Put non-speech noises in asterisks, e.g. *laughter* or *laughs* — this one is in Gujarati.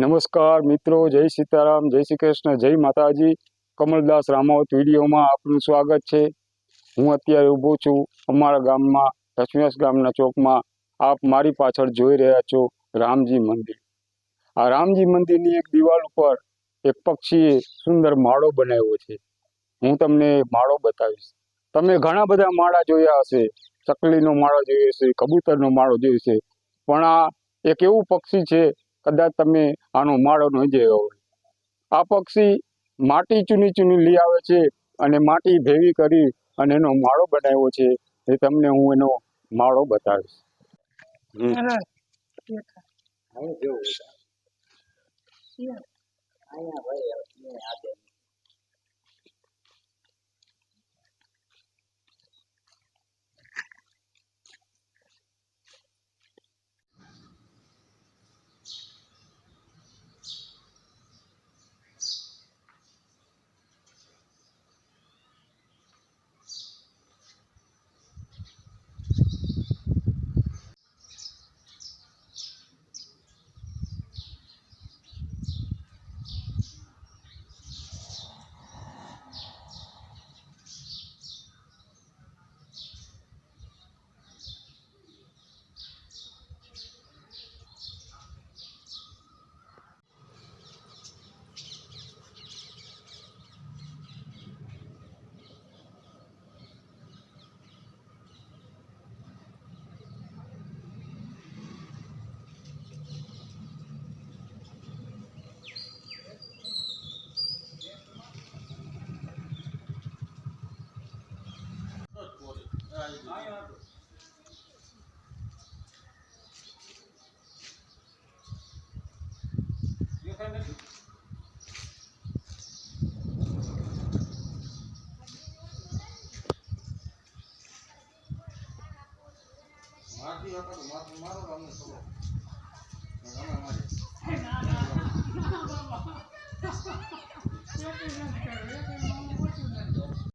નમસ્કાર મિત્રો, જય સીતારામ, જય શ્રી કૃષ્ણ, જય માતાજી. કમલદાસ રામાવત વિડીયોમાં આપનું સ્વાગત છે. હું અત્યારે ઊભો છું અમારા ગામમાં દશમેશ ગામના ચોકમાં. આપ મારી પાછળ જોઈ રહ્યા છો રામજી મંદિર. આ રામજી મંદિરની એક દિવાલ ઉપર એક પક્ષીએ સુંદર માળો બનાવ્યો છે. હું તમને માળો બતાવીશ. તમે ઘણા બધા માળા જોયા હશે. ચકલીનો માળો જોયો હશે, કબૂતરનો માળો જોયો છે પણ આ એક એવું પક્ષી છે કદાચ તમે આનો માળો ન જોયો હોય. આ પક્ષી માટી ચૂની ચૂની લઈ આવે છે અને માટી ભેવી કરી અને એનો માળો બનાવ્યો છે. એ તમને હું એનો માળો બતાવીશ. હમ. મારતી વખત માર- મારો તો અમને ખબર. *laughs* *laughs* અમે મારી.